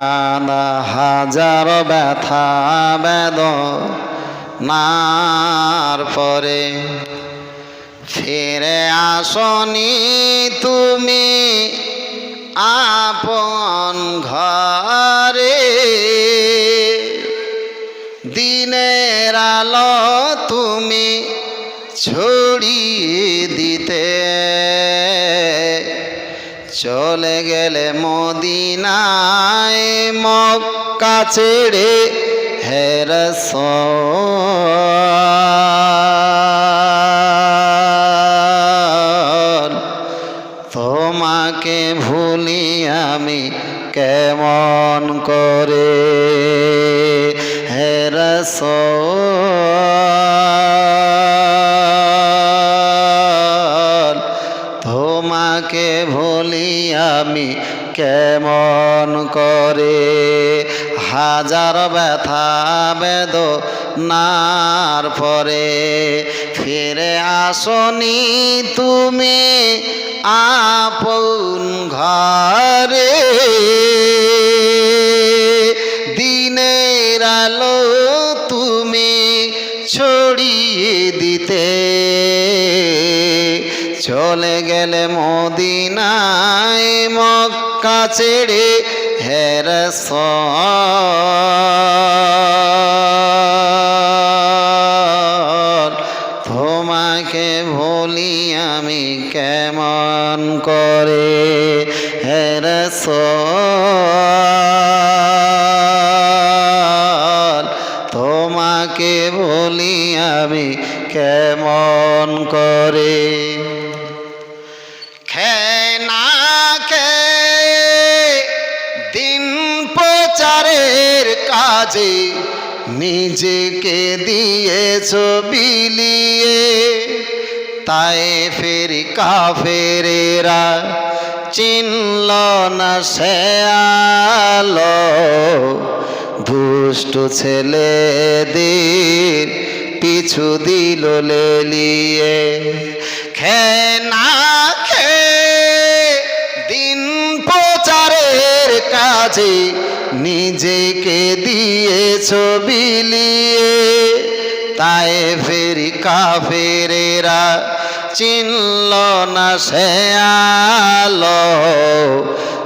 আনা হাজার ব্যথা বেদ নার পরে ফিরে আসনি তুমি আপন ঘরে। দিনের আলো তুমি ছড়িয়ে চলে গেলে মদিনায় মক্কা ছেড়ে হেরস তোমাকে ভুলি আমি কেমন করে? তোমাকে ভুলি আমি কেমন করে? হাজার ব্যথা বেদ নার পরে ফিরে আসনি তুমি আপন ঘরে। দিনের আলো তুমি ছড়িয়ে দিতে চলে গেলে মদিনায় মক্কা ছেড়ে হেরস তোমাকে ভুলি আমি কেমন করে হের হেরস কেমন করে। খেনা খে দিন প্রচারের কাজে নিজেকে দিয়েছ বিলিয়ে। তাই ফের কাফেরেরা চিনল না সে আলো। দুষ্ট ছেলেদের পিছু দিল লেলিয়ে। খেনা খে, দিন প্রচারের কাজে নিজেকে দিয়েছ বিলিয়ে তাই ফেরি কাফেরেরা চিনল না সে আলো।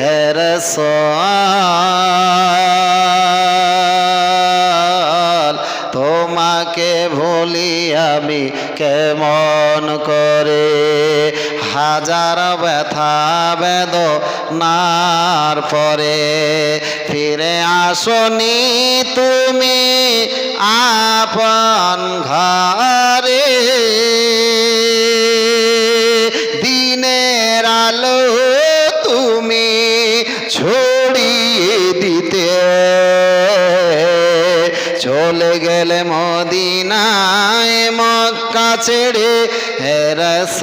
হেরস তোমাকে ভুলি আমি কেমন করে? হাজার ব্যথা বেদ নার পরে ফিরে আসনি তুমি, আপন ঘরে। দিতে। চলে গেলে মদিনায় মক্কা ছেড়ে হেরস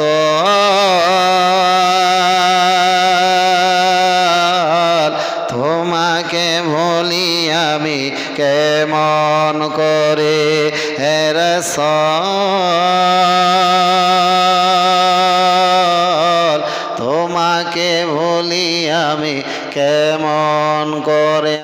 তোমাকে ভুলি আমি কেমন করে? হেরস তোমাকে ভুলি আমি কেমন করে?